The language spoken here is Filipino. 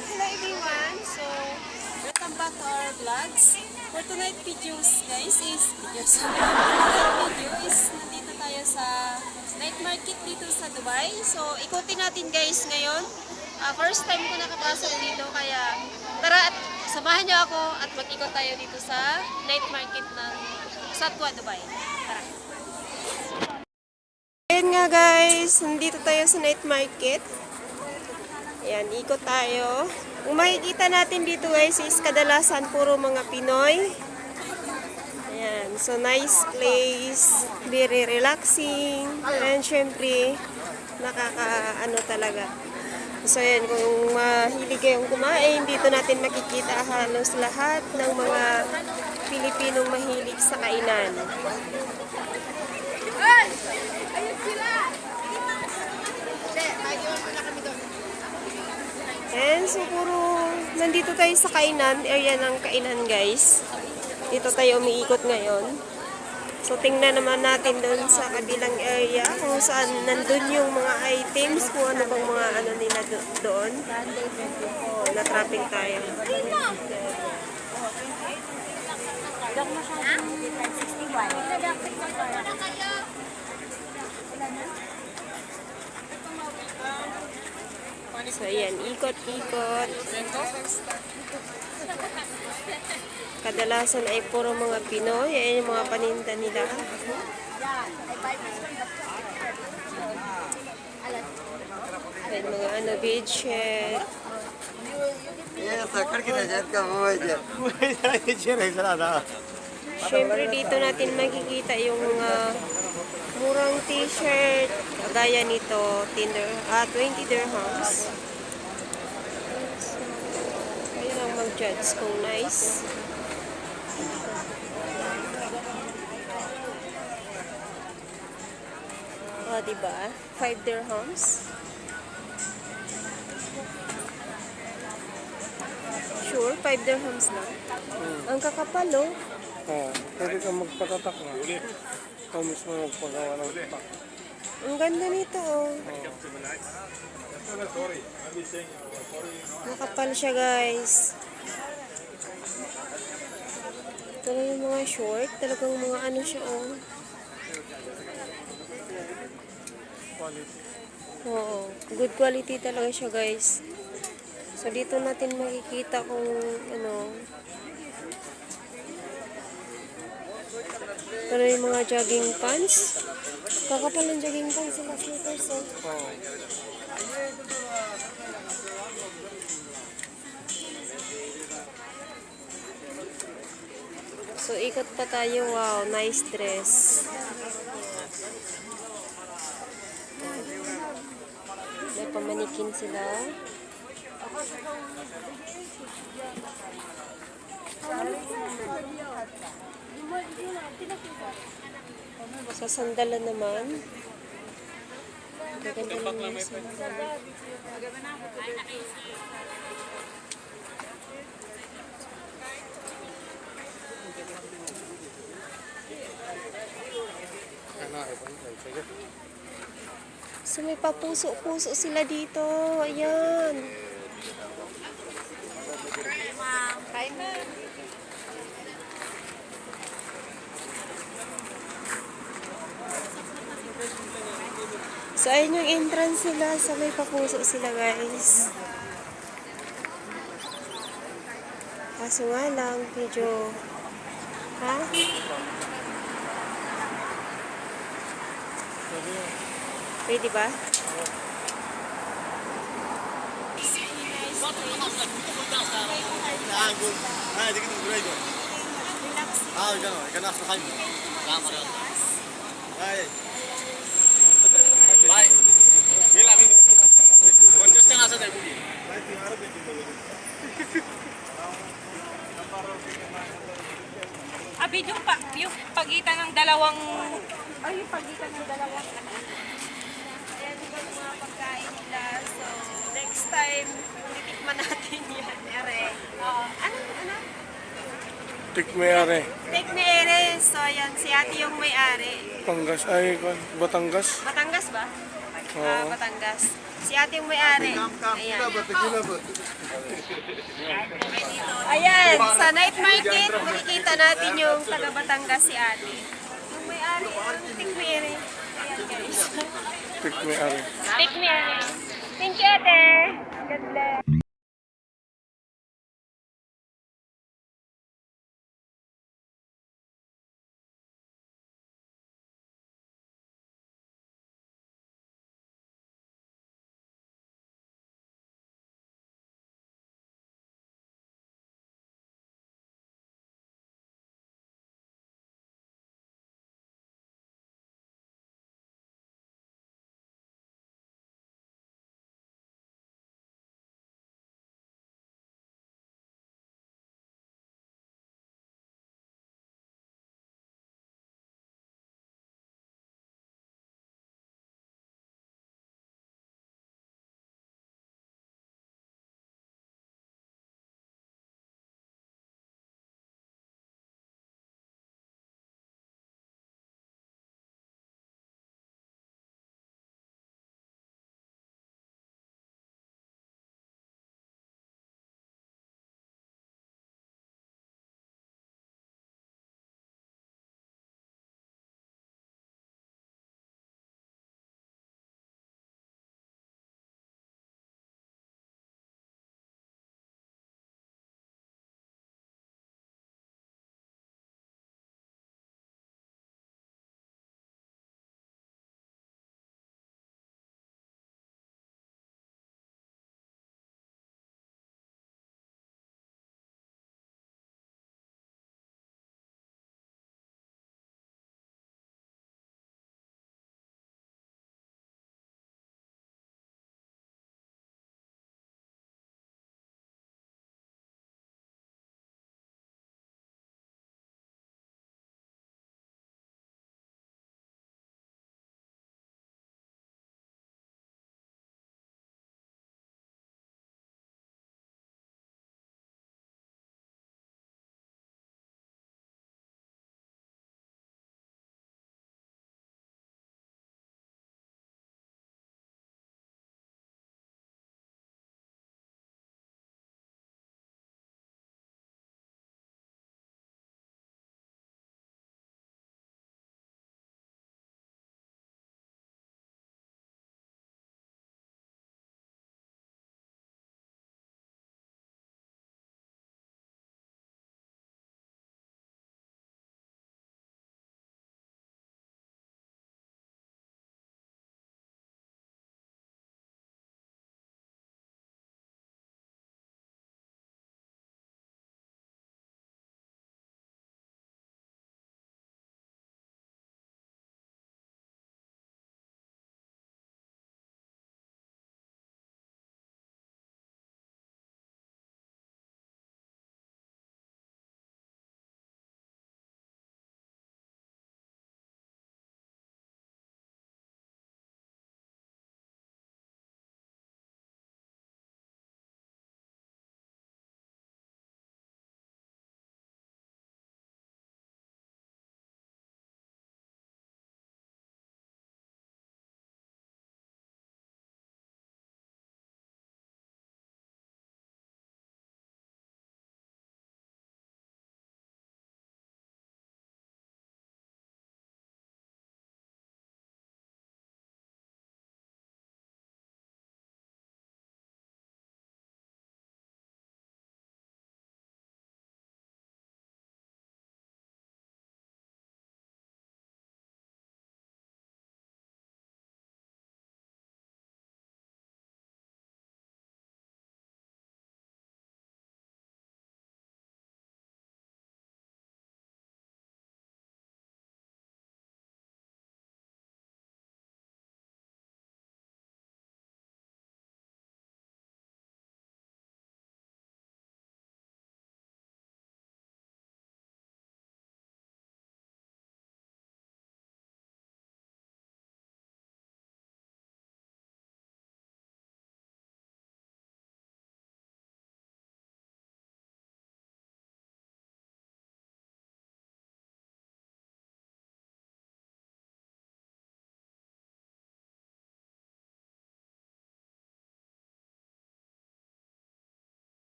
Hello everyone! So, welcome back to our vlogs. For tonight videos guys is, videos, video is nandito tayo sa night market dito sa Dubai. So, ikutin natin guys ngayon. Ah, first time ko nakapasok dito kaya tara at samahan niyo ako at mag-ikot tayo dito sa night market ng Satwa, Dubai. Tara! Ayan nga guys, nandito tayo sa night market. Ayan, ikot tayo. Kung makikita natin dito guys is kadalasan puro mga Pinoy. Ayan, so nice place, very relaxing. And syempre, nakaka ano talaga. So ayan, kung mahilig kayong kumain, dito natin makikita halos lahat ng mga Pilipinong mahilig sa kainan. And siguro, nandito tayo sa kainan, area ng kainan guys. Dito tayo umiikot ngayon. So tingnan naman natin doon sa kabilang area kung saan nandun yung mga items, kung ano bang mga ano nila do- doon. Oh, na-trapping tayo. So ayan, ikot-ikot. Kadalasan ay puro mga Pinoy. Ayan yung mga paninda nila. Ayan mga ano, bedsheet. Siyempre dito natin makikita yung mga murang t-shirt. Kagaya nito, tinder, ah, 20 dirhams. Kayo lang mag-judge kung nice. Ah, diba? 5 dirhams. Sure, 5 dirhams lang. Ang kakapal, oh. Oo, pwede kang magpatatak na. Ikaw mismo magpagawa ng tatak. Ang ganda nito, oh. Makapal siya, guys. Ito na yung mga short. Talagang mga ano siya, oh. Quality. Oo. Good quality talaga siya, guys. So, dito natin makikita kung, ano, na yung mga jogging pants. Kakapal ng jogging pants sila sneakers, oh. Oo. So, ikot pa tayo. Wow, nice dress. May pamanikin sila. Sa sandalan naman. Maganda naman yung sandalan. So may papuso-puso sila dito. Ayan. So ayun yung entrance nila. So may papuso sila guys. Kaso nga lang, medyo... Ha? Pwede yun. Ba? Oo. Ah, ah hindi ka nang driver. Oh. Ah, gano'n. Gano'n ako kayo. Gano'n. Ay. Bye. Gila, min. Kontes tengah sa tayo bugin. Bye, tingara bitin mo. Abi, ah, yung, pa, yung pagitan ng dalawang ay, yung pagitan ng dalawang... Ayan yung mga pagkain nila. So, next time, titikman natin yan. Ere. Uh, ano? Ano? Ni Ere. So, ayan. Si ate yung may-ari. Panggas. Ay, Batangas. Batangas ba? Oo. Ah, Batangas. Si ate yung may-ari. Ayan. Ayan, sa night market, makikita natin yung taga Batangas si ate. May-ari, yung tikmiri. Ayan guys. Pick me ari. Tikmiri. Thank you ate. God bless.